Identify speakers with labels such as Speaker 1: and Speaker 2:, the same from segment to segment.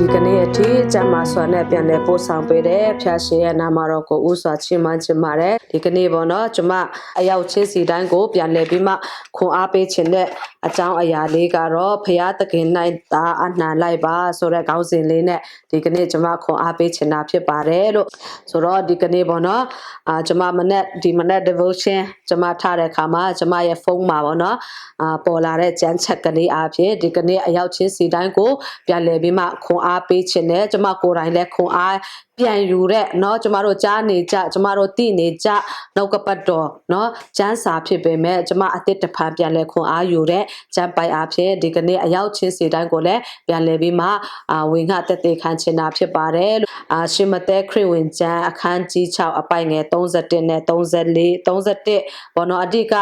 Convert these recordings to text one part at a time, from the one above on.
Speaker 1: ဒီကနေ့အထိကျမ်းမာစွာနဲ့ပြန်လည်ပို့ဆောင်ပေးတဲ့ဖျာရှင်ရဲ့နာမတော်ကိုဥစွာချီးမွမ်းချင်ပါတယ်ဒီကနေ့ပေါ့နော်ကျွန်မအရောက်ချင်းစီတိုင်းကိုပြန်လည်ပြီးမှခွန်အားပေးခြင်းတဲ့အကြောင်းအရာလေးကတော့ဖျားသခင်၌သာအနှံလိုက်ပါဆိုတဲ့ခေါင်းစဉ်လေးနဲ့ဒီကနေ့ကျွန်မခွန်အားပေးခြင်းတာဖြစ်ပါတယ်လို့ဆိုတော့ဒီကနေ့ပေါ့နော်အာကျွန်မမနေ့ဒီမနေ့ devotion ကျွန်မထားတဲ့အခါမှာကျွန်မရဲ့ဖုန်းမှာပေါ့နော်အာပေါ်လာတဲ့ကြမ်းချက်ကလေးအဖြစ်ဒီကနေ့အရောက်ချင်းစီတိုင်းကိုပြန်လည်ပြီးမှခွန်အားပေးခြင်းနဲ့ကျွန်မကိုယ်တိုင်လည်းခွန်အားပြန်ယူတဲ့เนาะကျမတို့ကြားနေကြကျမတို့သိနေကြနောက်ကပတ်တော်เนาะကျမ်းစာဖြစ်ပေမဲ့ကျမအသစ်တစ်ဖန်ပြန်လဲခွန်အားယူတဲ့ကျမ်းပိုင်အားဖြင့်ဒီကနေ့အရောက်ချင်းစီတိုင်းကိုလည်းပြန်လဲပြီးမှအာဝင်ငှတက်သေးခံချင်တာဖြစ်ပါတယ်လို့ အာရှင်မသက်ခရစ်ဝင်ကျမ်းအခန်းကြီး6အပိုင်ငယ်31နဲ့34 31ဘောနော်အဓိက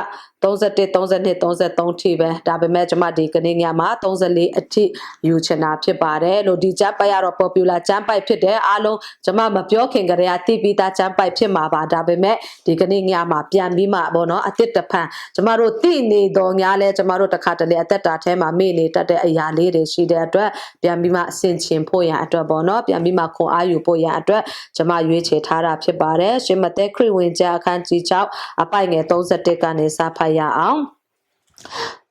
Speaker 1: 31 32 33ထိပဲဒါပေမဲ့ကျမဒီကနေ့ညမှာ34အထိယူချင်တာဖြစ်ပါတယ်လို့ဒီကျမ်းပိုက်ကတော့ popular ကျမ်းပိုက်ဖြစ်တဲ့အားလုံးကျမမပြောခင်ကတည်းကသိပြီးသားကျမ်းပိုက်ဖြစ်မှာပါဒါပေမဲ့ဒီကနေ့ညမှာပြန်ပြီးမှပေါ့နော်အစ်စ်တဖန်ကျမတို့သိနေတော့ညာလဲကျမတို့တစ်ခါတလေအသက်တာထဲမှာမေ့နေတတ်တဲ့အရာလေးတွေရှိတဲ့အတွက်ပြန်ပြီးမှအဆင်ချင်ဖို့ရန်အတွက်ပေါ့နော်ပြန်ပြီးမှခွန်အားယူဖို့ရန်အတွက်ကျမရွေးချယ်ထားတာဖြစ်ပါတယ်ရှင်မသက်ခရစ်ဝင်ကျမ်းအခန်းကြီး6အပိုင်ငယ်31ကနေစဖတ်ရအောင်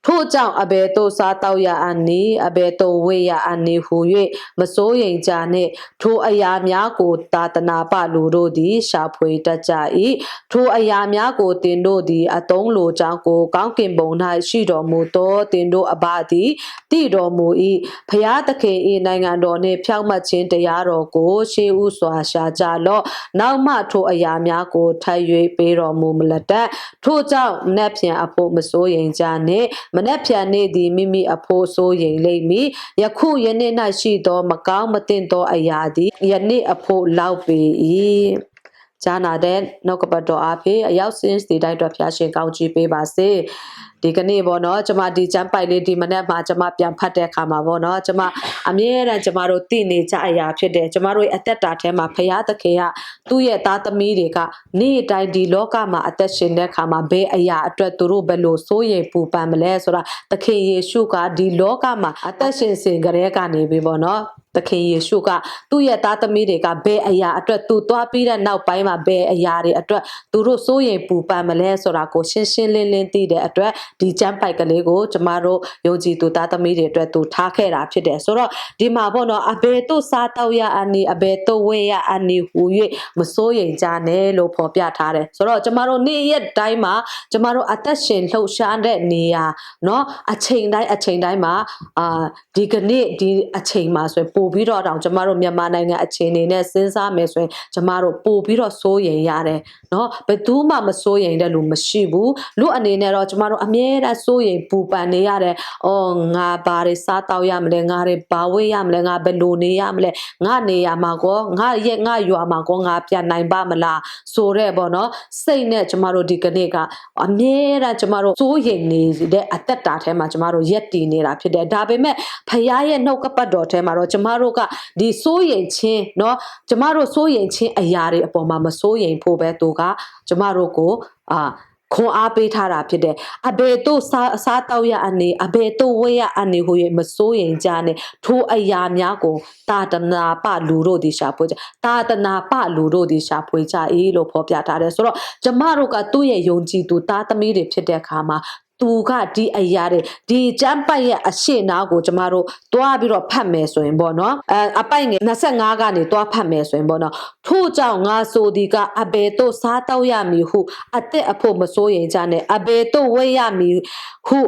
Speaker 1: ထို့ကြောင့်အဘယ်သို့စားတော့ရအန်နီအဘယ်သို့ဝေးရအန်နီဟူ၍မစိုးရိမ်ကြနှင့်ထိုအရာများကိုသာသနာပလူတို့သည်ရှာဖွေတတ်ကြ၏ထိုအရာများကိုတင်တို့သည်အတုံးလိုကြောင့်ကိုကောင်းကင်ဘုံ၌ရှိတော်မူသောတင်တို့အဘသည်တည်တော်မူ၏ဖျားသခင်၏နိုင်ငံတော်နှင့်ဖြောင့်မတ်ခြင်းတရားတော်ကိုရှေးဥစွာရှာကြလော့နောက်မှထိုအရာများကိုထပ်၍ပေးတော်မူမလတတ်ထို့ကြောင့်နက်ဖြန်အဖို့မစိုးရိမ်ကြနှင့်မနက်ဖြန်နေ့သည်မိမိအဖို့စိုးရိမ်လိမ့်မည်ယခုယနေ့၌ရှိသော မကောင်းမသင့်သောအရာသည်ယနေ့အဖို့လောက်ပေ၏ ဂျာနာတဲ့နှုတ်ကပတ်တော်အဖေအရောက်စင်းစီတိုင်းတော့ဖျားရှင်ကောင်းချီးပေးပါစေဒီကနေ့ပေါ့နော်ကျမဒီချမ်းပိုက်လေးဒီမနေ့မှကျမပြန်ဖတ်တဲ့အခါမှာပေါ့နော်ကျမအမြဲတမ်းကျမတို့သိနေကြအရာဖြစ်တယ်ကျမတို့ရဲ့အသက်တာထဲမှာဖရာသခင်ကသူ့ရဲ့သားသမီးတွေကနေ့တိုင်းဒီလောကမှာအသက်ရှင်တဲ့အခါမှာဘယ်အရာအတွက်သူတို့ဘယ်လိုစိုးရိမ်ပူပန်မလဲဆိုတာသခင်ယေရှုကဒီလောကမှာအသက်ရှင်စဉ်ကလေးကနေပြီပေါ့နော် သခင်ယေရှုကသူ့ရဲ့သားသမီးတွေကဘယ်အရာအတွက်သူသွားပြီးတဲ့နောက်ပိုင်းမှာဘယ်အရာတွေအတွက်သူတို့စိုးရိမ်ပူပန်မလဲဆိုတာကိုရှင်းရှင်းလင်းလင်းသိတဲ့အတွက်ဒီကျမ်းပိုက်ကလေးကိုကျမတို့ယုံကြည်သူသားသမီးတွေအတွက်သူထားခဲ့တာဖြစ်တယ်ဆိုတော့ဒီမှာပေါ့နော်အဘယ်သို့စားတော့ရအနီအဘယ်သို့ဝေရအနီဟူ၍မစိုးရိမ်ကြနဲ့လို့ဖော်ပြထားတယ်ဆိုတော့ကျမတို့နေ့ရက်တိုင်းမှာကျမတို့အသက်ရှင်လှုပ်ရှားတဲ့နေရာเนาะအချိန်တိုင်းအချိန်တိုင်းမှာအာဒီကနေ့ဒီအချိန်မှာဆိုရင် ပို့ပြီးတော့တောင်ကျမတို့မြန်မာနိုင်ငံအခြေအနေနဲ့စဉ်းစားမယ်ဆိုရင်ကျမတို့ပို့ပြီးတော့စိုးရိမ်ရတယ်เนาะဘယ်သူမှမစိုးရိမ်တဲ့လူမရှိဘူးလူအနေနဲ့တော့ကျမတို့အမြဲတမ်းစိုးရိမ်ပူပန်နေရတယ်။အော်ငါဘာတွေစားတောက်ရမလဲငါတွေဘာဝေးရမလဲငါဘယ်လိုနေရမလဲငါနေရမှာကောငါရဲ့ငါရွာမှာကောငါပြန်နိုင်ပါမလားဆိုတဲ့ပေါ့နော်စိတ်နဲ့ကျမတို့ဒီကနေ့ကအမြဲတမ်းကျမတို့စိုးရိမ်နေတဲ့အသက်တာထဲမှာကျမတို့ရက်တည်နေတာဖြစ်တယ်ဒါပေမဲ့ဖခင်ရဲ့နှုတ်ကပတ်တော်ထဲမှာတော့ကျမ တို့ကဒီစိုးရိမ်ခြင်းเนาะကျမတို့စိုးရိမ်ခြင်းအရာတွေအပေါ်မှာမစိုးရိမ်ဖို့ပဲသူကကျမတို့ကိုအာခွန်အားပေးထားတာဖြစ်တယ်အဘယ်တို့စားအစားတောက်ရအနေအဘယ်တို့ဝဲရအနေဟူ၍မစိုးရင်ကြနဲ့ထိုအရာများကိုတာတနာပလူတို့ဒီရှာဖွေကြတာတနာပလူတို့ဒီရှာဖွေကြ၏လို့ဖော်ပြထားတယ်ဆိုတော့ကျမတို့ကသူ့ရဲ့ယုံကြည်သူသားသမီးတွေဖြစ်တဲ့အခါမှာ သူကဒီအရာတွေဒီကျမ်းပိုက်ရဲ့အရှိနာကိုကျမတို့တွားပြီးတော့ဖတ်မယ်ဆိုရင်ပေါ့နော်အဲအပိုက်ငယ်25ကနေတွားဖတ်မယ်ဆိုရင်ပေါ့နော်ထို့ကြောင့်ငါဆိုဒီကအဘယ်တို့စားတော့ရမည်ဟုအသက်အဖို့မစိုးရင်ကြနဲ့အဘယ်တို့ဝဲရမည်ဟု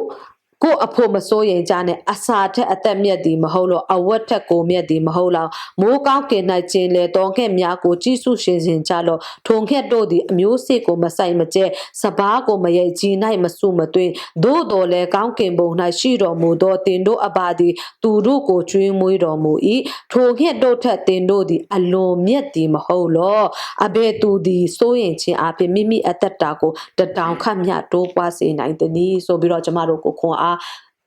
Speaker 1: ကိုအဖို့မစိုးရင်ကြနဲ့အစာထက်အသက်မြတ်သည်မဟုတ်လို့အဝတ်ထက်ကိုမြတ်သည်မဟုတ်လောက်မိုးကောင်းကင်၌ကျင်လေတော်ခဲ့များကိုကြည်စုရှင်ရှင်ကြလို့ထုံခက်တို့သည်အမျိုးစစ်ကိုမဆိုင်မကျဲစပားကိုမရိတ်ကြီး၌မဆုမသွင်းသို့တော်လည်းကောင်းကင်ဘုံ၌ရှိတော်မူသောတင်တို့အပါသည်သူတို့ကိုကျွေးမွေးတော်မူ၏ထိုခက်တို့ထက်တင်တို့သည်အလွန်မြတ်သည်မဟုတ်လောအဘယ်သူသည်စိုးရင်ချင်းအပြင်မိမိအသက်တာကိုတတောင်ခတ်မြတ်တိုးပွားစေနိုင်သည်ဆိုပြီးတော့ကျမတို့ကိုခွန်အား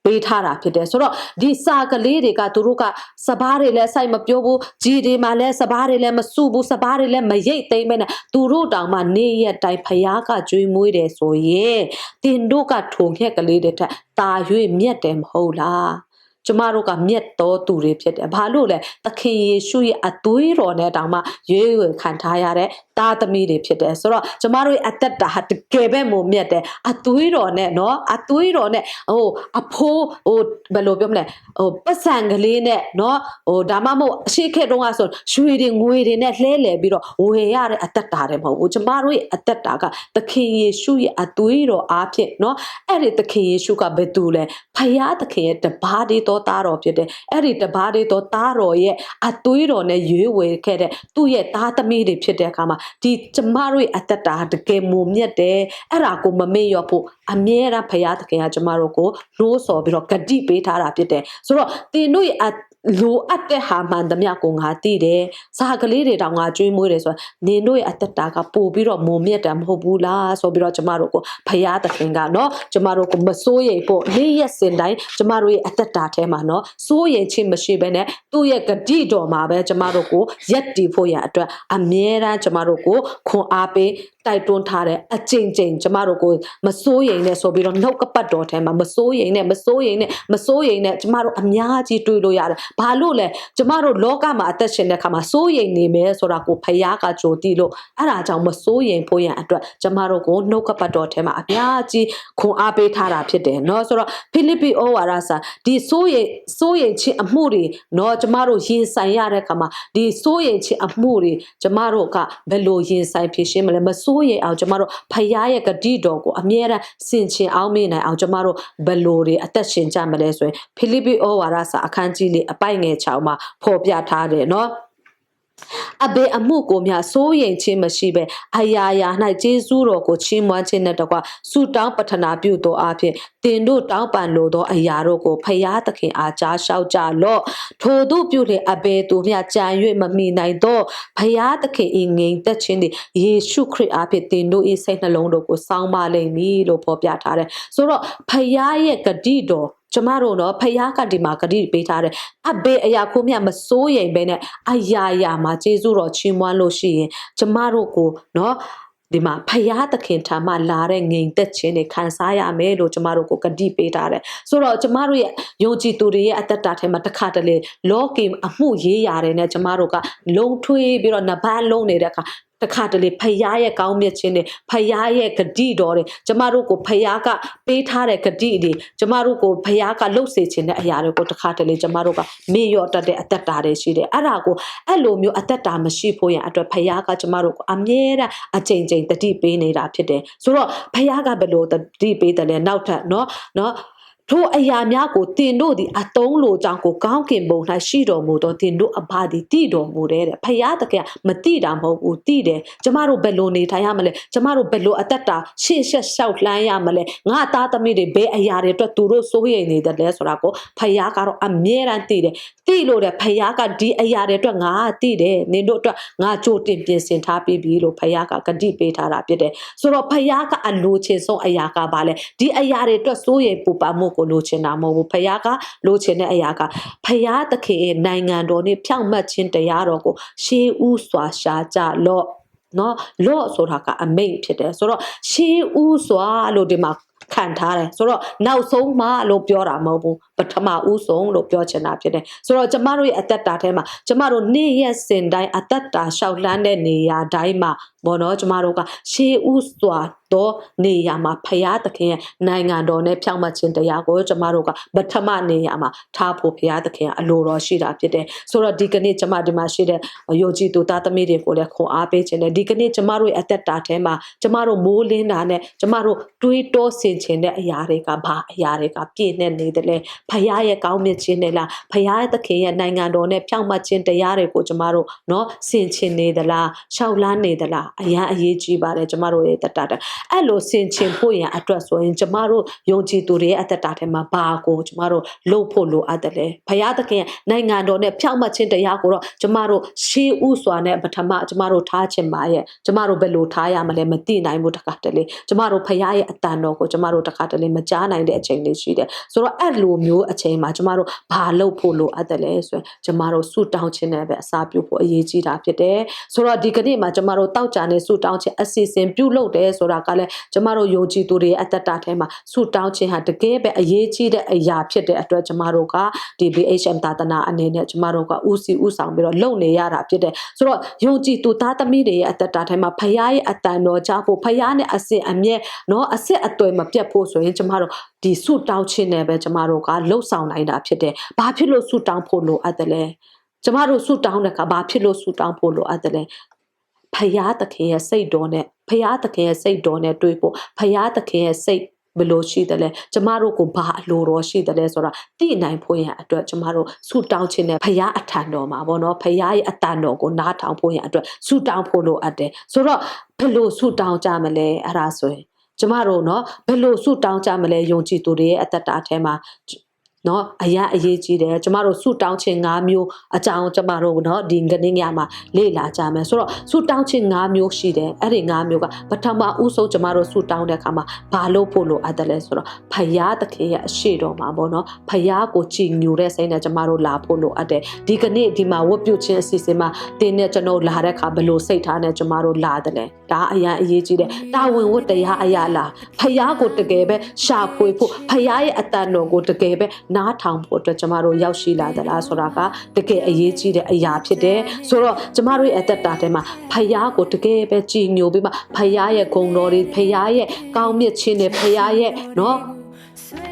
Speaker 1: ပေးထားတာဖြစ်တယ်ဆိုတော့ဒီစာကလေးတွေကသူတို့ကစပားတွေလည်းစိုက်မပြောဘူးဂျီတွေမှာလည်းစပားတွေလည်းမစုဘူးစပားတွေလည်းမရိတ်သိမ့်မဲ့နဲ့သူတို့တောင်မှနေရက်တိုင်းဖျားကကြွေးမွေးတယ်ဆိုရင်တင်တို့ကထုံခက်ကလေးတွေထက်တာ၍မြက်တယ်မဟုတ်လား ကျမတို့ကမြတ်တော်သူတွေဖြစ်တယ်ဘာလို့လဲသခင်ယေရှုရဲ့အသွေးတော်နဲ့တောင်မှရွေးဝယ်ခံထားရတဲ့သားသမီးတွေဖြစ်တယ်ဆိုတော့ကျမတို့ရဲ့အသက်တာဟာတကယ်ပဲမို့မြတ်တယ်အသွေးတော်နဲ့နော်အသွေးတော်နဲ့ဟိုအဖိုးဟိုဘယ်လိုပြောမလဲဟိုပတ်စံကလေးနဲ့နော်ဟိုဒါမှမဟုတ်အရှိခေတ်တုန်းကဆိုရွှေတွေငွေတွေနဲ့လှဲလဲပြီးတော့ဝယ်ရတဲ့အသက်တာတွေမဟုတ်ဘူးကျမတို့ရဲ့အသက်တာကသခင်ယေရှုရဲ့အသွေးတော်အားဖြင့်နော်အဲ့ဒီသခင်ယေရှုကဘယ်သူလဲဖယားသခင်ရဲ့တပါးသေးသောသားတော်ဖြစ်တယ်အဲ့ဒီတပါးသေးသောသားတော်ရဲ့အသွေးတော်နဲ့ရွေးဝယ်ခဲ့တဲ့သူ့ရဲ့သားသမီးတွေဖြစ်တဲ့အခါမှာဒီကျမတို့ရဲ့အသက်တာဟာတကယ်မုံမြတ်တယ်အဲ့ဒါကိုမမေ့ရဖို့အမြဲတမ်းဖယားသခင်ကကျမတို့ကိုလို့ဆော်ပြီးတော့ဂတိပေးထားတာဖြစ်တယ်ဆိုတော့တင်တို့ရဲ့အ လိုအပ်တဲ့ဟာမှန်သမျှကိုငါသိတယ်။စာကလေးတွေတောင်ငါကျွေးမွေးတယ်ဆိုတော့နင်တို့ရဲ့အသက်တာကပို့ပြီးတော့မုံမြတ်တယ်မဟုတ်ဘူးလားဆိုပြီးတော့ကျမတို့ကိုဖယားသခင်ကနော်ကျမတို့ကိုမစိုးရိမ်ဖို့နေ့ရက်စဉ်တိုင်းကျမတို့ရဲ့အသက်တာထဲမှာနော်စိုးရိမ်ခြင်းမရှိဘဲနဲ့သူ့ရဲ့ဂတိတော်မှာပဲကျမတို့ကိုရက်တည်ဖို့ရအတွက်အမြဲတမ်းကျမတို့ကိုခွန်အားပေးတိုက်တွန်းထားတဲ့အကျင့်ချင်းကျမတို့ကိုမစိုးရိမ်နဲ့ဆိုပြီးတော့နှုတ်ကပတ်တော်ထဲမှာမစိုးရိမ်နဲ့မစိုးရိမ်နဲ့မစိုးရိမ်နဲ့ကျမတို့အများကြီးတွေးလို့ရတယ်။ဘာလို့လဲကျမတို့လောကမှာအသက်ရှင်တဲ့အခါမှာစိုးရိမ်နေမယ်ဆိုတာကိုဖယားကကြိုသိလို့အဲ့ဒါကြောင့်မစိုးရိမ်ဖို့ရန်အတွက်ကျမတို့ကိုနှုတ်ကပတ်တော်ထဲမှာအများကြီးခွန်အားပေးထားတာဖြစ်တယ်เนาะဆိုတော့ဖိလိပ္ပိဩဝါဒစာဒီစိုးရိမ်စိုးရိမ်ခြင်းအမှုတွေเนาะကျမတို့ရင်ဆိုင်ရတဲ့အခါမှာဒီစိုးရိမ်ခြင်းအမှုတွေကျမတို့ကဘယ်လိုရင်ဆိုင်ဖြစ်ရှင်းမလဲမစိုးရိမ်အောင်ကျမတို့ဖယားရဲ့ဂတိတော်ကိုအမြဲတမ်းစင်ချင်အောင်မေ့နိုင်အောင်ကျမတို့ဘယ်လိုတွေအသက်ရှင်ကြမလဲဆိုရင်ဖိလိပ္ပိဩဝါဒစာအခန်းကြီးလေးအ အပိုင်ငယ်6မှာဖော်ပြထားတယ်နော်အဘေအမှုကိုမြဆိုးရင်ချင်းမရှိပဲအယာယာ၌ကျေးဇူးတော်ကိုချီးမွမ်းခြင်းနဲ့တကွဆုတောင်းပတနာပြုသောအဖြစ်တင်တို့တောင်းပန်လိုသောအရာတို့ကိုဖရာသခင်အားကြားလျှောက်ကြလော့ထိုတို့ပြုလျင်အဘေသူမြကြံ၍မမိနိုင်သောဖရာသခင်၏ငြိမ်သက်ခြင်းသည်ယေရှုခရစ်အားဖြင့်တင်တို့၏စိတ်နှလုံးတို့ကိုစောင်းပါလိမ့်မည်လို့ဖော်ပြထားတယ်ဆိုတော့ဖရာရဲ့ဂတိတော် ကျမတို့တော့ဖယားကဒီမှာဂတိပေးထားတယ်အဘေအရာကိုမြတ်မစိုးရိမ်ပဲနဲ့အရာရာမှာကျေးဇူးတော်ချီးမွမ်းလို့ရှိရင်ကျမတို့ကိုနော်ဒီမှာဖယားသခင်ထာမလာတဲ့ငြိမ်သက်ခြင်းတွေခံစားရမယ်လို့ကျမတို့ကိုကတိပေးထားတယ်ဆိုတော့ကျမတို့ရဲ့ယုံကြည်သူတွေရဲ့အသက်တာထဲမှာတစ်ခါတလေလောကီအမှုရေးရတယ်နဲ့ကျမတို့ကလုံထွေးပြီးတော့နဘန်းလုံးနေတဲ့အခါ တခါတလေဖယားရဲ့ကောင်းမြတ်ခြင်းတွေဖယားရဲ့ဂတိတော်တွေကျမတို့ကိုဖယားကပေးထားတဲ့ဂတိတွေကျမတို့ကိုဖယားကလှုပ်စေခြင်းတဲ့အရာတွေကိုတခါတလေကျမတို့ကမေ့လျော့တတ်တဲ့အသက်တာတွေရှိတယ်အဲ့ဒါကိုအဲ့လိုမျိုးအသက်တာမရှိဖို့ရန်အတွက်ဖယားကကျမတို့ကိုအမြဲတမ်းအချိန်ချင်းတတိပေးနေတာဖြစ်တယ်ဆိုတော့ဖယားကဘယ်လိုတတိပေးတယ်လဲနောက်ထပ်เนาะเนาะ ထိုအရာများကိုတင်တို့သည်အတုံးလိုကြောင့်ကိုကောင်းကင်ဘုံ၌ရှိတော်မူသောတင်တို့အဘသည်တည်တော်မူတဲ့တဲ့ဖယားတကယ်မတိတာမဟုတ်ဘူးတည်တယ်ကျမတို့ဘယ်လိုနေထိုင်ရမလဲကျမတို့ဘယ်လိုအသက်တာရှေ့ဆက်လျှောက်လှမ်းရမလဲငါသားသမီးတွေဘယ်အရာတွေအတွက်သူတို့စိုးရိမ်နေတယ်လဲဆိုတာကိုဖယားကတော့အမြဲတမ်းတည်တယ်တည်လို့တဲ့ဖယားကဒီအရာတွေအတွက်ငါတည်တယ်နင်တို့အတွက်ငါကြိုတင်ပြင်ဆင်ထားပြီးပြီလို့ဖယားကဂတိပေးထားတာဖြစ်တယ်ဆိုတော့ဖယားကအလိုချင်ဆုံးအရာကဘာလဲဒီအရာတွေအတွက်စိုးရိမ်ပူပန်မှုကိုလိုချင်တာမဟုတ်ဘူးဖယားကလိုချင်တဲ့အရာကဖယားသခင်ရဲ့နိုင်ငံတော်နဲ့ဖြောင့်မတ်ခြင်းတရားတော်ကိုရှေးဥစွာရှာကြလော့နော်လော့ဆိုတာကအမိတ်ဖြစ်တယ်ဆိုတော့ရှေးဥစွာလို့ဒီမှာ ခံထားတယ်ဆိုတော့နောက်ဆုံးမှလို့ပြောတာမဟုတ်ဘူးပထမဦးဆုံးလို့ပြောချင်တာဖြစ်တယ်ဆိုတော့ကျမတို့ရဲ့အသက်တာထဲမှာကျမတို့နေ့ရက်စဉ်တိုင်းအသက်တာလျှောက်လန်းတဲ့နေရာတိုင်းမှာဘောနော်ကျမတို့ကရှေးဦးစွာတော့နေရာမှာဖရာသခင်ရဲ့နိုင်ငံတော်နဲ့ဖြောင့်မတ်ခြင်းတရားကိုကျမတို့ကပထမနေရာမှာထားဖို့ဖရာသခင်ကအလိုတော်ရှိတာဖြစ်တယ်ဆိုတော့ဒီကနေ့ကျမဒီမှာရှိတဲ့ယုံကြည်သူသားသမီးတွေကိုလည်းခွန်အားပေးခြင်းနဲ့ဒီကနေ့ကျမတို့ရဲ့အသက်တာထဲမှာကျမတို့မိုးလင်းတာနဲ့ကျမတို့တွေးတောဆင်ခြင်တဲ့အရာတွေကဘာအရာတွေကပြည့်နေနေတယ်လဲဖရာရဲ့ကောင်းမြတ်ခြင်းနဲ့လားဖရာသခင်ရဲ့နိုင်ငံတော်နဲ့ဖြောင့်မတ်ခြင်းတရားတွေကိုကျမတို့เนาะဆင်ခြင်နေသလားရှောက်လန်းနေသလားအရာအရေးကြီးပါတယ်ကျမတို့ရဲ့တက်တာတဲ့အဲ့လိုဆင်ခြင်ဖို့ရန်အတွက်ဆိုရင်ကျမတို့ယုံကြည်သူတွေရဲ့အသက်တာထဲမှာဘာကိုကျမတို့လုပ်ဖို့လိုအပ်တယ်လဲဘုရားသခင်နိုင်ငံတော်နဲ့ဖြောင့်မတ်ခြင်းတရားကိုတော့ကျမတို့ရှေးဥစွာနဲ့ပထမကျမတို့ထားခြင်းပါရဲ့ကျမတို့ဘယ်လိုထားရမလဲမသိနိုင်ဘူးတခါတလေကျမတို့ဘုရားရဲ့အတန်တော်ကိုကျ ကျမတို့တစ်ခါတလေမကြားနိုင်တဲ့အချိန်တွေရှိတယ်ဆိုတော့အဲ့လိုမျိုးအချိန်မှာကျမတို့ဘာလုပ်ဖို့လိုအပ်တယ်လဲဆိုရင်ကျမတို့ဆုတောင်းခြင်းနဲ့ပဲအစာပြုဖို့အရေးကြီးတာဖြစ်တယ်ဆိုတော့ဒီကနေ့မှာကျမတို့တောက်ကြနဲ့ဆုတောင်းခြင်းအစီအစဉ်ပြုလုပ်တယ်ဆိုတာကလည်းကျမတို့ယုံကြည်သူတွေရဲ့အသက်တာထဲမှာဆုတောင်းခြင်းဟာတကယ်ပဲအရေးကြီးတဲ့အရာဖြစ်တဲ့အတွက်ကျမတို့ကဒီ BHM သာသနာအနေနဲ့ကျမတို့ကဥစီဥဆောင်ပြီးတော့လုပ်နေရတာဖြစ်တယ်ဆိုတော့ယုံကြည်သူသားသမီးတွေရဲ့အသက်တာထဲမှာဖခင်ရဲ့အတန်တော်ကြားဖို့ဖခင်နဲ့အစဉ်အမြဲเนาะအစစ်အသွယ်မ ပြတ်ဖို့ဆိုရင်ကျမတို့ဒီဆုတောင်းခြင်းနဲ့ပဲကျမတို့ကလှုပ်ဆောင်နိုင်တာဖြစ်တယ်။ဘာဖြစ်လို့ဆုတောင်းဖို့လိုအပ်တယ်လဲ။ကျမတို့ဆုတောင်းတဲ့အခါဘာဖြစ်လို့ဆုတောင်းဖို့လိုအပ်တယ်လဲ။ဖခင်သခင်ရဲ့စိတ်တော်နဲ့ဖခင်သခင်ရဲ့စိတ်တော်နဲ့တွေ့ဖို့ဖခင်သခင်ရဲ့စိတ်ဘယ်လိုရှိတယ်လဲကျမတို့ကိုဘာအလိုတော်ရှိတယ်လဲဆိုတာသိနိုင်ဖို့ရန်အတွက်ကျမတို့ဆူတောင်းခြင်းနဲ့ဖရာအထံတော်မှာပေါ့နော်ဖရာရဲ့အတန်တော်ကိုနားထောင်ဖို့ရန်အတွက်ဆူတောင်းဖို့လိုအပ်တယ်ဆိုတော့ဘယ်လိုဆူတောင်းကြမလဲအဲ့ဒါဆိုရင် ကျမတို့နော်ဘယ်လိုဆုတောင်းကြမလဲယုံကြည်သူတွေရဲ့အသက်တာအထဲမှာ နော်အရာအရေးကြီးတယ်ကျမတို့ဆူတောင်းခြင်း၅မျိုးအကြောင်းကျမတို့နော်ဒီကနေ့ညမှာလေ့လာကြမယ်ဆိုတော့ဆူတောင်းခြင်း၅မျိုးရှိတယ်အဲ့ဒီ၅မျိုးကပထမဦးဆုံးကျမတို့ဆူတောင်းတဲ့အခါမှာဘာလို့ဖို့လို့အပ်တယ်လဲဆိုတော့ဖယားသခင်ရဲ့အရှိတော်မှာပေါ့နော်ဖယားကိုကြည်ညိုတဲ့စိတ်နဲ့ကျမတို့လာဖို့လို့အပ်တယ်ဒီကနေ့ဒီမှာဝတ်ပြုခြင်းအစီအစဉ်မှာတင်းနဲ့ကျွန်တော်လာတဲ့အခါဘယ်လိုစိတ်ထားနဲ့ကျမတို့လာတယ်လဲဒါအရာအရေးကြီးတယ်တာဝန်ဝတ်တရားအရာလားဖယားကိုတကယ်ပဲရှာဖွေဖို့ဖယားရဲ့အတန်တော်ကိုတကယ်ပဲနားထောင်ဖို့အတွက်ကျမတို့ရောက်ရှိလာသလားဆိုတာကတကယ်အရေးကြီးတဲ့အရာဖြစ်တယ်ဆိုတော့ကျမတို့ရဲ့အသက်တာထဲမှာဖယားကိုတကယ်ပဲကြည်ညိုပြီးမှဖယားရဲ့ဂုဏ်တော်တွေဖယားရဲ့ကောင်းမြတ်ခြင်းတွေဖယားရဲ့နော်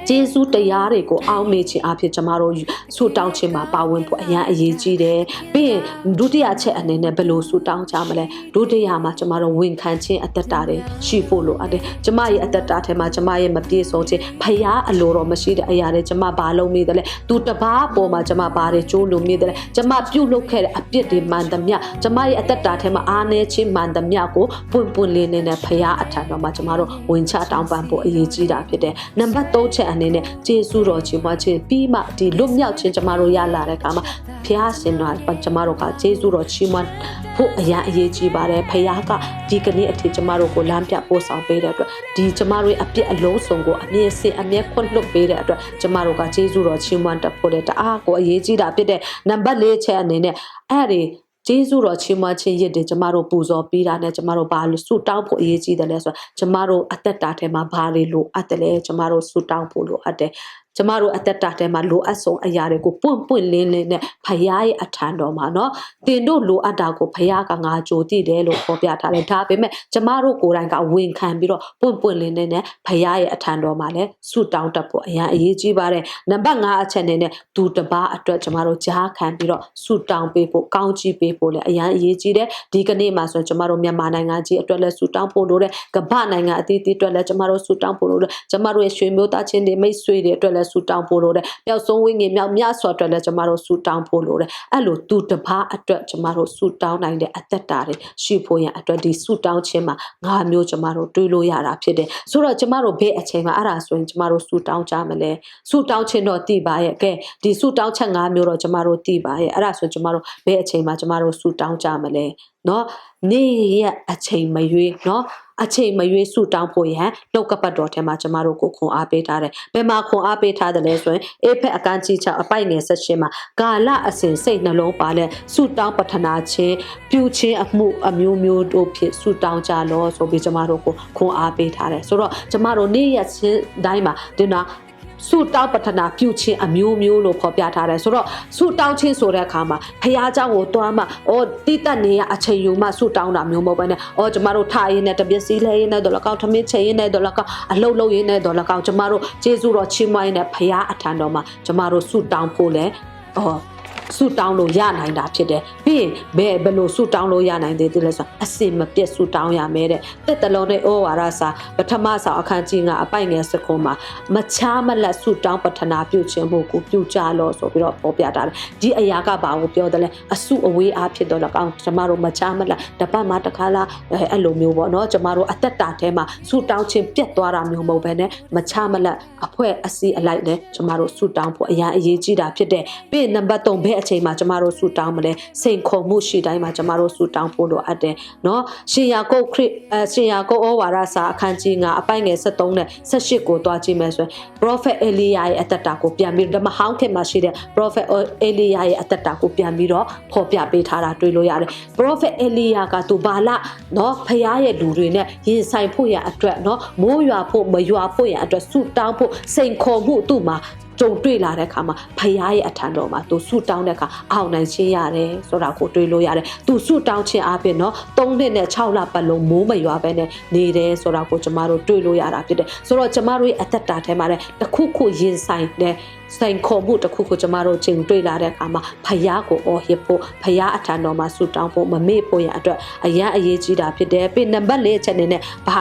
Speaker 1: ကျေးဇူးတရားတွေကိုအောက်မေ့ခြင်းအဖြစ်ကျမတို့ဆူတောင်းခြင်းမှာပါဝင်ဖို့အရန်အရေးကြီးတယ်။ပြီးရင်ဒုတိယချက်အနေနဲ့ဘယ်လိုဆူတောင်းကြမလဲ။ဒုတိယမှာကျမတို့ဝန်ခံခြင်းအသက်တာတွေရှိဖို့လိုအပ်တယ်။ကျမရဲ့အသက်တာထဲမှာကျမရဲ့မပြည့်စုံခြင်းဖျားအလိုတော်မရှိတဲ့အရာတွေကျမဘာလုံးမိတယ်လဲ။သူတပားပေါ်မှာကျမဘာတွေကျိုးလို့မိတယ်လဲ။ကျမပြုတ်လုခဲ့တဲ့အပြစ်တွေမှန်သမျှကျမရဲ့အသက်တာထဲမှာအားနည်းခြင်းမှန်သမျှကိုပွင့်ပွင့်လင်းလင်းနဲ့ဖျားအထံတော်မှာကျမတို့ဝင်ချတောင်းပန်ဖို့အရေးကြီးတာဖြစ်တယ်။နံပါတ်3ချက်အနေနဲ့ကျေးဇူးတော်ချီးမွမ်းခြင်းပြီးမှဒီလွတ်မြောက်ခြင်းကျမတို့ရလာတဲ့အခါမှာဖျားရှင်တော်ကျမတို့ကကျေးဇူးတော်ချီးမွမ်းဖို့အရာအရေးကြီးပါတယ်ဖျားကဒီကနေ့အထိကျမတို့ကိုလမ်းပြပို့ဆောင်ပေးတဲ့အတွက်ဒီကျမတို့ရဲ့အပြစ်အလုံးစုံကိုအမြဲစင်အမြဲခွင့်လွှတ်ပေးတဲ့အတွက်ကျမတို့ကကျေးဇူးတော်ချီးမွမ်းတတ်ဖို့တဲ့တအားကိုအရေးကြီးတာဖြစ်တဲ့နံပါတ်၄ချက်အနေနဲ့အဲ့ဒီ ကျေးဇူးတော်ချီးမွမ်းခြင်းရစ်တယ်ကျမတို့ပူဇော်ပြီးတာနဲ့ကျမတို့ဘာလို့ဆုတောင်းဖို့အရေးကြီးတယ်လဲဆိုတော့ကျမတို့အသက်တာထဲမှာဘာတွေလိုအပ်တယ်လဲကျမတို့ဆုတောင်းဖို့လိုအပ်တယ် ကျမတို့အသက်တာထဲမှာလိုအပ်ဆုံးအရာတွေကိုပွင့်ပွင့်လင်းလင်းနဲ့ဖရားရဲ့အထံတော်မှာနော်တင်တို့လိုအပ်တာကိုဖရားကငါကြိုသိတယ်လို့ဖော်ပြထားတယ်ဒါပေမဲ့ကျမတို့ကိုယ်တိုင်ကဝန်ခံပြီးတော့ပွင့်ပွင့်လင်းလင်းနဲ့ဖရားရဲ့အထံတော်မှာလည်းဆုတောင်းတတ်ဖို့အရင်အရေးကြီးပါတယ်နံပါတ်5အချက်နဲ့သူတပားအတွက်ကျမတို့ကြားခံပြီးတော့ဆုတောင်းပေးဖို့ကောင်းချီးပေးဖို့လည်းအရင်အရေးကြီးတယ်ဒီကနေ့မှာဆိုရင်ကျမတို့မြန်မာနိုင်ငံကြီးအတွက်လည်းဆုတောင်းဖို့လိုတယ်ကမ္ဘာနိုင်ငံအသီးသီးအတွက်လည်းကျမတို့ဆုတောင်းဖို့လိုတယ်ကျမတို့ရဲ့ရွှေမျိုးသားချင်းတွေမိတ်ဆွေတွေအတွက်လည်းဆူတောင်းဖို့လိုတယ်ပျောက်ဆုံးဝိငင်မြောက်မြစွာအတွက်လည်းကျမတို့ဆူတောင်းဖို့လိုတယ်အဲ့လိုသူတပားအတွက်ကျမတို့ဆူတောင်းနိုင်တဲ့အသက်တာတွေရှိဖို့ရန်အတွက်ဒီဆူတောင်းခြင်းမှာငါမျိုးကျမတို့တွေးလို့ရတာဖြစ်တယ်ဆိုတော့ကျမတို့ဘယ်အချိန်မှာအဲ့ဒါဆိုရင်ကျမတို့ဆူတောင်းကြမလဲဆူတောင်းခြင်းတော့တည်ပါရဲ့ကဲဒီဆူတောင်းချက်၅မျိုးတော့ကျမတို့တည်ပါရဲ့အဲ့ဒါဆိုကျမတို့ဘယ်အချိန်မှာကျမတို့ဆူတောင်းကြမလဲเนาะနေ့ရက်အချိန်မရွေးเนาะ အချိန်မရွေးဆူတောင်းဖို့ရန်လောက်ကပတ်တော်ထဲမှာကျမတို့ကိုခွန်အားပေးထားတယ်။ဘယ်မှာခွန်အားပေးထားတယ်လဲဆိုရင်အေဖက်အကန့်ကြီးချအပိုက်ငယ်ဆက်ရှင်မှာကာလအစဉ်စိတ်နှလုံးပါလဲဆူတောင်းပထနာခြင်းပြုခြင်းအမှုအမျိုးမျိုးတို့ဖြစ်ဆူတောင်းကြလောဆိုပြီးကျမတို့ကိုခွန်အားပေးထားတယ်။ဆိုတော့ကျမတို့နေ့ရက်ချင်းတိုင်းမှာဒီနာ ဆုတောင်းပတနာပြုခြင်းအမျိုးမျိုးလို့ဖော်ပြထားတယ်ဆိုတော့ဆုတောင်းခြင်းဆိုတဲ့အခါမှာဖခင်เจ้าကိုတွားမှအော်တိတက်နေရအချိန်ယူမှဆုတောင်းတာမျိုးမဟုတ်ဘဲနဲ့အော်ကျမတို့ထားရင်းနဲ့တပစ္စည်းလဲရင်းနဲ့တော့လကောက်ထမင်းချိန်ရင်းနဲ့တော့လကောက်အလုတ်လုတ်ရင်းနဲ့တော့လကောက်ကျမတို့ကျေးဇူးတော်ချီးမွမ်းရင်းနဲ့ဖခင်အထံတော်မှာကျမတို့ဆုတောင်းဖို့လဲအော် ဆူတောင်းလို့ရနိုင်တာဖြစ်တယ်ပြီးရင်ဘယ်ဘယ်လိုဆူတောင်းလို့ရနိုင်သေးတယ်လဲဆိုအစင်မပြတ်ဆူတောင်းရမယ်တဲ့တက်တလုံးနဲ့ဩဝါဒစာပထမဆောင်အခန်းကြီးကအပိုင်ငယ်စကုံးမှာမချားမလက်ဆူတောင်းပထနာပြုခြင်းဖို့ကိုပြုကြလို့ဆိုပြီးတော့ပေါ်ပြထားတယ်ဒီအရာကဘာကိုပြောတယ်လဲအစုအဝေးအားဖြစ်တော့လကောင်းကျမတို့မချားမလက်တပတ်မှတစ်ခါလားအဲ့လိုမျိုးပေါ့နော်ကျမတို့အသက်တာထဲမှာဆူတောင်းခြင်းပြတ်သွားတာမျိုးမဟုတ်ဘဲနဲ့မချားမလက်အဖွဲအစီအလိုက်နဲ့ကျမတို့ဆူတောင်းဖို့အရာအရေးကြီးတာဖြစ်တယ်ပြီးရင်နံပါတ်3ဘယ်အချိန်မှာကျမတို့ဆူတောင်းမလဲစိန်ခေါ်မှုရှိတိုင်းမှာကျမတို့ဆူတောင်းဖို့လိုအပ်တယ်เนาะရှင်ယာကုတ်ခရစ်အဲရှင်ယာကုတ်ဩဝါဒစာအခန်းကြီး9အပိုင်ငယ်73နဲ့78ကိုတွားကြည့်မယ်ဆိုရင် prophet Elijah ရဲ့အသက်တာကိုပြန်ပြီးဓမ္မဟောင်းခေတ်မှာရှိတဲ့ prophet Elijah ရဲ့အသက်တာကိုပြန်ပြီးတော့ဖော်ပြပေးထားတာတွေ့လို့ရတယ် prophet Elijah ကသူဘာလเนาะဖရားရဲ့လူတွေနဲ့ရင်ဆိုင်ဖို့ရအတွက်เนาะမိုးရွာဖို့မရွာဖို့ရအတွက်ဆူတောင်းဖို့စိန်ခေါ်မှုသူ့မှာ ကြုံတွေ့လာတဲ့အခါမှာဖရားရဲ့အထံတော်မှာသူဆုတောင်းတဲ့အခါအောင်နိုင်ခြင်းရတယ်ဆိုတာကိုတွေးလို့ရတယ်သူဆုတောင်းခြင်းအပြင်တော့၃နှစ်နဲ့6လပတ်လုံးမိုးမရွာပဲနဲ့နေတယ်ဆိုတာကိုကျမတို့တွေးလို့ရတာဖြစ်တယ်ဆိုတော့ကျမတို့ရဲ့အသက်တာထဲမှာလည်းတစ်ခုခုရင်ဆိုင်တဲ့ဆိုင်ခေါ်မှုတစ်ခုခုကျမတို့ချိန်တွေ့လာတဲ့အခါမှာဖရားကိုအော်ဟစ်ဖို့ဖရားအထံတော်မှာဆုတောင်းဖို့မမေ့ဖို့ရအတွက်အရန်အရေးကြီးတာဖြစ်တယ်ပြီးနံပါတ်၄အချက်နေနဲ့ဘာ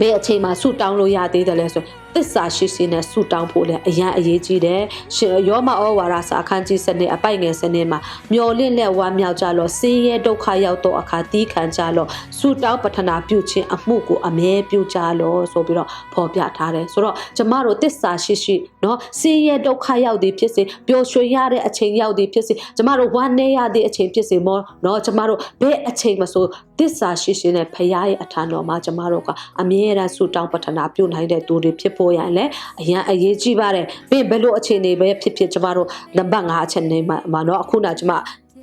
Speaker 1: ဘယ်အချိန်မှာဆူတောင်းလို့ရသေးတယ်လဲဆို သစ္စာရှိရှိနဲ့ဆူတောင်းဖို့လည်းအရန်အရေးကြီးတယ်ရှင်ယောမဩဝါဒစာအခန်းကြီးစနစ်အပိုင်ငယ်စနစ်မှာမျော်လင့်လက်ဝမ်းမြောက်ကြလော့ဆင်းရဲဒုက္ခရောက်သောအခါတီးခံကြလော့ဆူတောင်းပတနာပြုခြင်းအမှုကိုအမြဲပြုကြလော့ဆိုပြီးတော့ဖော်ပြထားတယ်ဆိုတော့ကျမတို့သစ္စာရှိရှိနော်ဆင်းရဲဒုက္ခရောက်သည်ဖြစ်စေပျော်ရွှင်ရတဲ့အချိန်ရောက်သည်ဖြစ်စေကျမတို့ဝမ်းနည်းရသည့်အချိန်ဖြစ်စေမောနော်ကျမတို့ဘယ်အချိန်မဆိုသစ္စာရှိရှိနဲ့ဖရားရဲ့အထံတော်မှာကျမတို့ကအမြဲတမ်းဆူတောင်းပတနာပြုနိုင်တဲ့သူတွေဖြစ်ဖို့ရရင်လည်းအရန်အရေးကြီးပါတယ်ပြီးဘယ်လိုအခြေအနေပဲဖြစ်ဖြစ်ကျမတို့နံပါတ်5အချက်နေမှာเนาะအခုနကျမ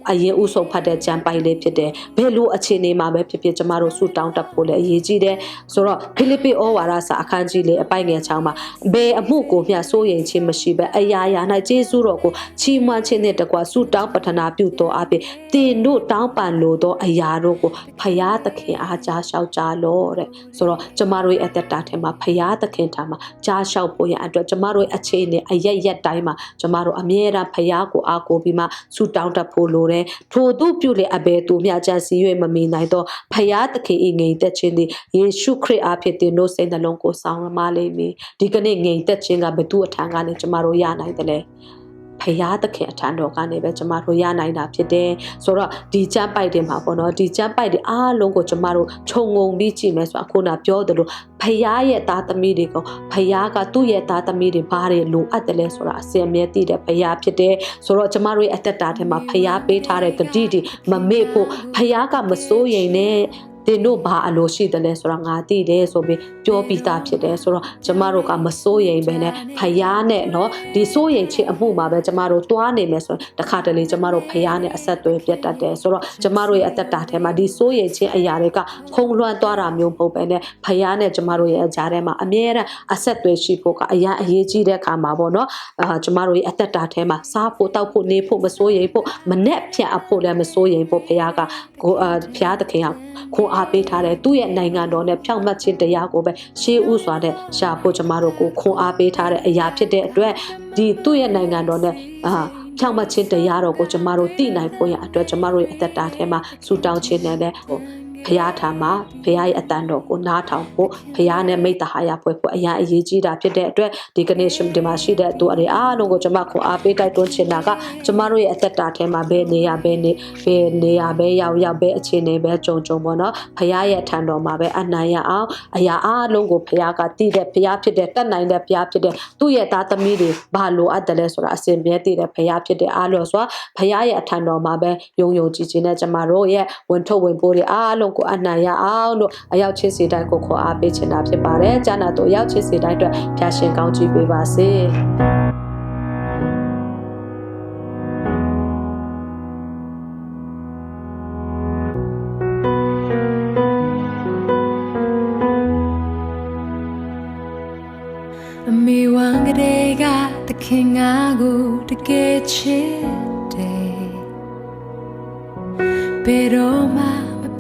Speaker 1: အရင်ဥဆုံးဖတ်တဲ့ကြံပိုင်လေးဖြစ်တယ်ဘယ်လိုအခြေအနေမှာပဲဖြစ်ဖြစ်ကျမတို့ဆူတောင်းတတ်ဖို့လည်းအရေးကြီးတယ်ဆိုတော့ဖိလိပ္ပိဩဝါဒစာအခန်းကြီးလေးအပိုင်ငယ်ချောင်းမှာဘယ်အမှုကိုမျှစိုးရင်ချင်းမရှိပဲအရာရာ၌ကျေးဇူးတော်ကိုချီးမွမ်းခြင်းနဲ့တကွာဆူတောင်းပထနာပြုတော်အပြင်တင်တို့တောင်းပန်လိုသောအရာတို့ကိုဖယားသခင်အားကြားလျှောက်ကြလောတဲ့ဆိုတော့ကျမတို့ရဲ့အသက်တာထဲမှာဖယားသခင်ထာမှာကြားလျှောက်ဖို့ရအတွက်ကျမတို့ရဲ့အခြေအနေအရက်ရက်တိုင်းမှာကျမတို့အမြဲတမ်းဖယားကိုအားကိုးပြီးမှဆူတောင်းတတ်ဖို့လိုတယ်ထိုသူပြုလေအဘယ်သူမျှကြံစည်၍မမီနိုင်တော့ဖယားသခင်၏ငြိမ်သက်ခြင်းသည်ယေရှုခရစ်အားဖြင့်တင်တို့စိတ်နှလုံးကိုဆောင်ရမလိမ့်မည်ဒီကနေ့ငြိမ်သက်ခြင်းကဘယ်သူအထံကနေကျမတို့ရနိုင်တယ်လဲ ဖရာသခင်အထံတော်ကနေပဲကျမတို့ရနိုင်တာဖြစ်တယ်ဆိုတော့ဒီကြမ်းပိုက်တွေမှာပေါ့နော်ဒီကြမ်းပိုက်တွေအားလုံးကိုကျမတို့ခြုံငုံပြီးကြည့်မယ်ဆိုအခုနပြောသလိုဖရာရဲ့သားသမီးတွေကိုဖရာကသူ့ရဲ့သားသမီးတွေဘာတွေလိုအပ်တယ်လဲဆိုတာအစင်မြဲသိတဲ့ဖရာဖြစ်တယ်ဆိုတော့ကျမတို့ရဲ့အသက်တာထဲမှာဖရာပေးထားတဲ့တတိတွေမမေ့ဖို့ဖရာကမစိုးရိမ်နဲ့ တင်တို့ဘာအလိုရှိတယ်လဲဆိုတော့ငါသိတယ်ဆိုပြီးပြောပြီးသားဖြစ်တယ်ဆိုတော့ကျမတို့ကမစိုးရိမ်ပဲနဲ့ဖယားနဲ့နော်ဒီစိုးရိမ်ခြင်းအမှုမှာပဲကျမတို့တွားနေမယ်ဆိုရင်တခါတလေကျမတို့ဖယားနဲ့အဆက်သွယ်ပြတ်တတ်တယ်ဆိုတော့ကျမတို့ရဲ့အသက်တာထဲမှာဒီစိုးရိမ်ခြင်းအရာတွေကဖုံးလွှမ်းသွားတာမျိုးမဟုတ်ပဲနဲ့ဖယားနဲ့ကျမတို့ရဲ့အကြားထဲမှာအမြဲတမ်းအဆက်သွယ်ရှိဖို့ကအရာအရေးကြီးတဲ့အခါမှာပေါ့နော်အာကျမတို့ရဲ့အသက်တာထဲမှာစားဖို့တောက်ဖို့နေဖို့မစိုးရိမ်ဖို့မနဲ့ဖြတ်အဖို့လည်းမစိုးရိမ်ဖို့ဖယားကကိုအာဖယားသခင်ကခွန်အားပေးထားတယ်သူ့ရဲ့နိုင်ငံတော်နဲ့ဖြောင့်မတ်ခြင်းတရားကိုပဲရှေးဥစွာနဲ့ရှာဖို့ကျမတို့ကိုခွန်အားပေးထားတဲ့အရာဖြစ်တဲ့အတွက်ဒီသူ့ရဲ့နိုင်ငံတော်နဲ့အာဖြောင့်မတ်ခြင်းတရားတော်ကိုကျမတို့သိနိုင်ဖို့ရအတွက်ကျမတို့ရဲ့အသက်တာထဲမှာဆူတောင်းခြင်းနဲ့လည်းဟို ဖရားထာမှာဖရားရဲ့အတန်တော်ကိုနားထောင်ဖို့ဖရားနဲ့မိတ္တဟာယဖွဲ့ဖို့အရာအရေးကြီးတာဖြစ်တဲ့အတွက်ဒီကနေ့ရှင်ဒီမှာရှိတဲ့သူအတွေအားလုံးကိုကျွန်မခွန်အားပေးတိုက်တွန်းချင်တာကကျွန်မတို့ရဲ့အသက်တာထဲမှာဘယ်နေရာဘယ်နေဘယ်နေရာဘယ်ရောက်ရောက်ဘယ်အခြေအနေပဲကြုံကြုံပေါ့နော်ဖရားရဲ့ထံတော်မှာပဲအနိုင်ရအောင်အရာအားလုံးကိုဖရားကတည်တဲ့ဖရားဖြစ်တဲ့တတ်နိုင်တဲ့ဖရားဖြစ်တဲ့သူ့ရဲ့သားသမီးတွေဘာလိုအပ်တယ်လဲဆိုတာအစဉ်မြဲတည်တဲ့ဖရားဖြစ်တဲ့အားလို့ဆိုတာဖရားရဲ့အထံတော်မှာပဲယုံယုံကြည်ကြည်နဲ့ကျွန်မတို့ရဲ့ဝင်ထုတ်ဝင်ပိုးတွေအားလုံးကိုအနိုင်ရအောင်လို့အရောက်ချင်းစီတိုင်းကိုခေါ်အားပေးချင်တာဖြစ်ပါတယ်။ကျမ်းနာတို့အရောက်ချင်းစီတိုင်းအတွက်ဖျာရှင်ကောင်းချီးပေးပါစေ။
Speaker 2: အမေဝံကလေးကတခ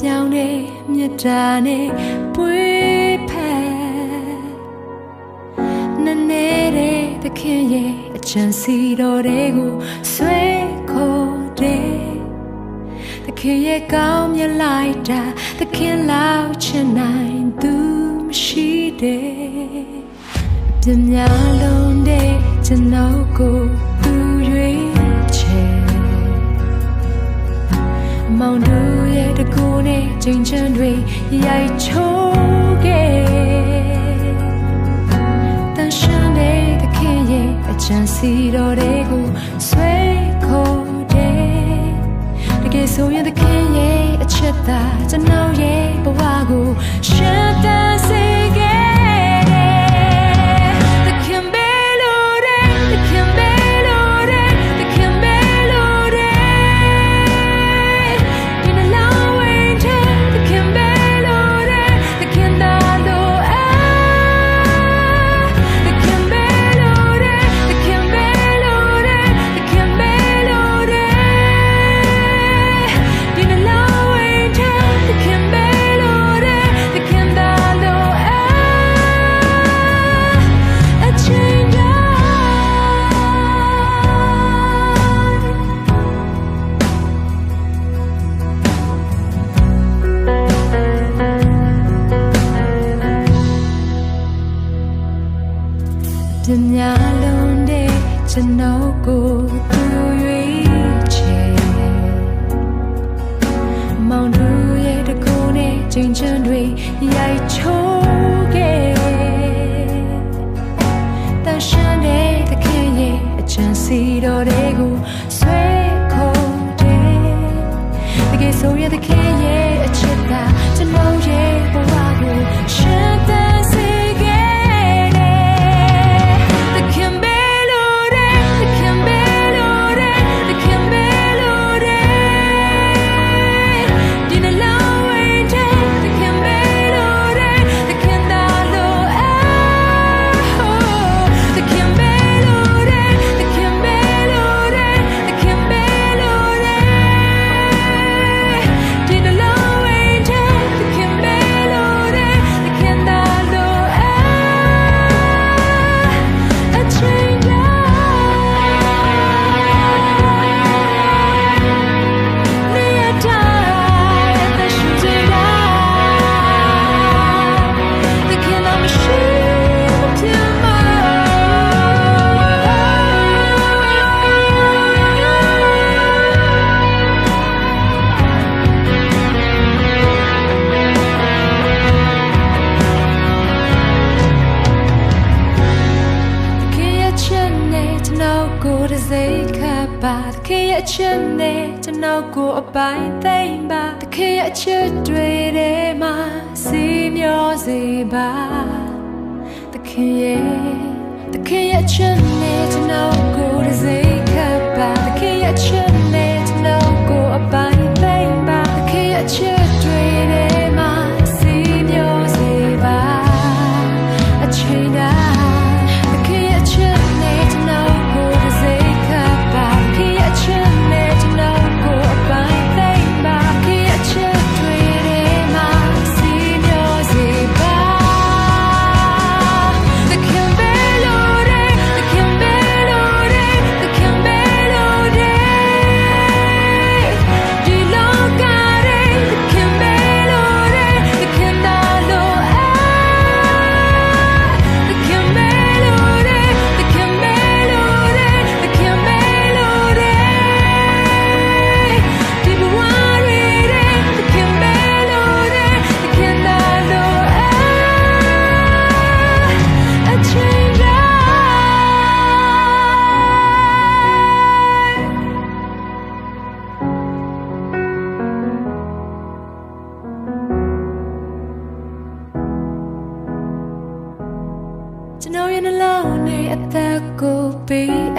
Speaker 2: ပြောင်းတဲ့မြတ်တာနဲ့ပွေးဖက်နနေတဲ့တခင်ရဲ့အချမ်းစီတော်တွေကိုဆွဲခေါ်တယ်တခင်ရဲ့ကောင်းမြတ်လိုက်တာတခင်လောက်ချင်နိုင်သူမရှိတယ်ပြများလုံးတဲ့ကျွန်တော်ကိုသူရွေးချယ်မောင်တို့ရဲ့တကူ နဲ့ချိန်ချမ်းတွေရိုက်ချိုးခဲ့တန်ရှမ်းတဲ့သခင်ရဲ့အချမ်းစီတော်တွေကိုဆွဲခေါ်တယ်တကယ်ဆိုရင်သခင်ရဲ့အချက်သာကျွန်တော်ရဲ့ဘဝကိုရှင်းတယ် ပြညာလုံးတဲ့ကျွန်တော်ကိုသူရွေးချယ်။မောင်တို့ရဲ့တကူနဲ့ချိန်ချမ်းတွေရိုက်ချိုးခဲ့။တန်ရှင်းတဲ့သခင်ရဲ့အချမ်းစီတော်တွေကိုဆွဲခုံတယ်။တကယ်ဆိုရင်သခင်ရဲ့ စ်စိတ်ခတ်ပါတခင်ရဲ့ချစ်နဲ့ကျွန်တော်ကိုအပိုင်းသိမ့်ပါတခင်ရဲ့ချစ်တွေထဲမှာစီမျောစေပါတခင်ရဲ့တခင်ရဲ့ချစ်နဲ့ကျွန်တော်ကိုတစ်စိတ်ခတ်ပါတခင်ရဲ့ချစ်နဲ့ကျွန်တော်ကိုအပိုင်းသိမ့်ပါတခင်ရဲ့ချစ်တွေထဲ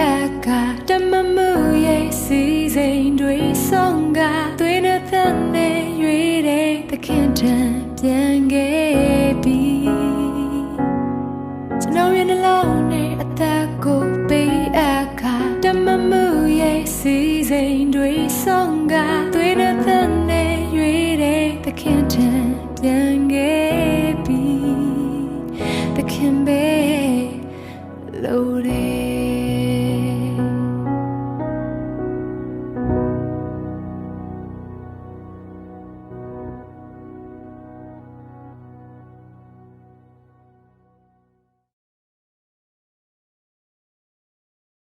Speaker 2: အပ်ကတမမှုရဲ့စီစဉ်တွေဆုံးကသွေးနဲ့သတ်နဲ့ရွေးတဲ့သခင်တန်ပြန်ခဲ့ပြီ။ကျွန်တော်ရဲ့နှလုံးနဲ့အသက်ကိုပေးအပ်ကတမမှုရဲ့စီစဉ်တွေဆုံး